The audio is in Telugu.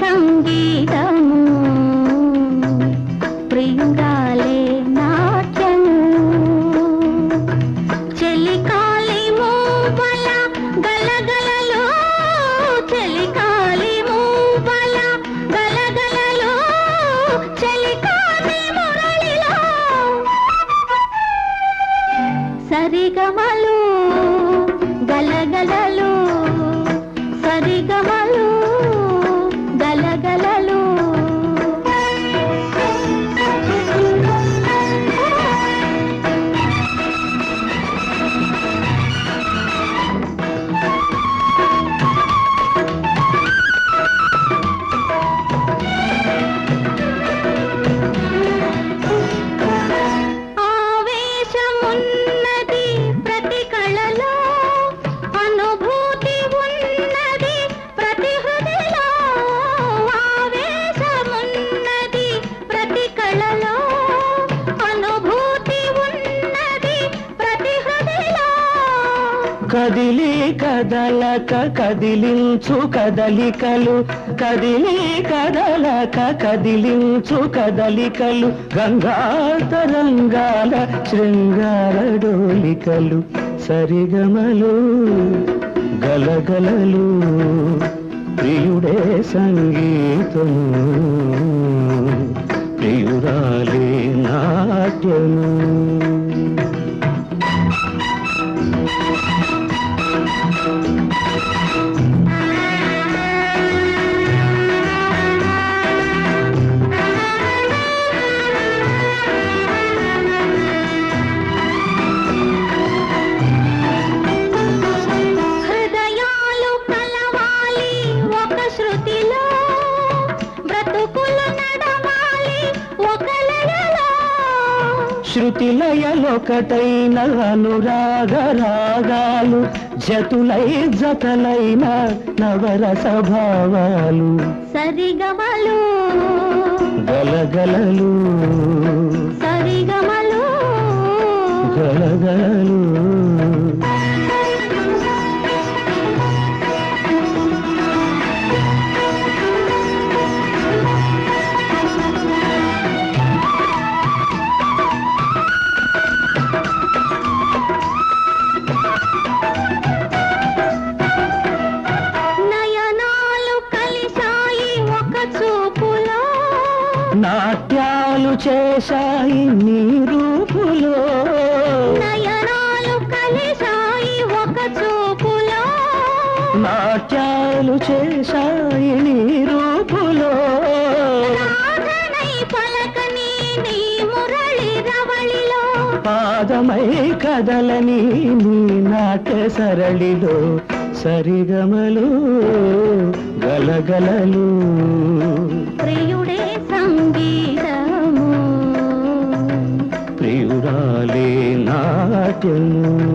సంగీత కదిలి కదలక కదిలించు కదలికలు. కదిలి కదలక కదిలించు కదలికలు. గంగాతరంగాల శృంగార డోలికలు. సరిగమలు గలగలలు. ప్రియుడే సంగీతము. Thank you. శృతిలయలొకటైన అనురాగ రాగాలు జతులై జతలైన నవరస భావాలు. సరిగమలు. గలగలలు. సరిగమలు. గలగలలు. నాట్యాలు చేశాయి నీ రూపులో. నయనాలు కలిసాయి ఒక చూపులో. నాట్యాలు చేశాయి నీ రూపులో. రాధనై పలకని నీ మురళి రవళిలో. పాదమై కదలని నీ నాట్య సరళిలో. సరిగమలు గలగలలు. ప్రియుడే సంగీతము. ప్రియురాలే నాట్యము.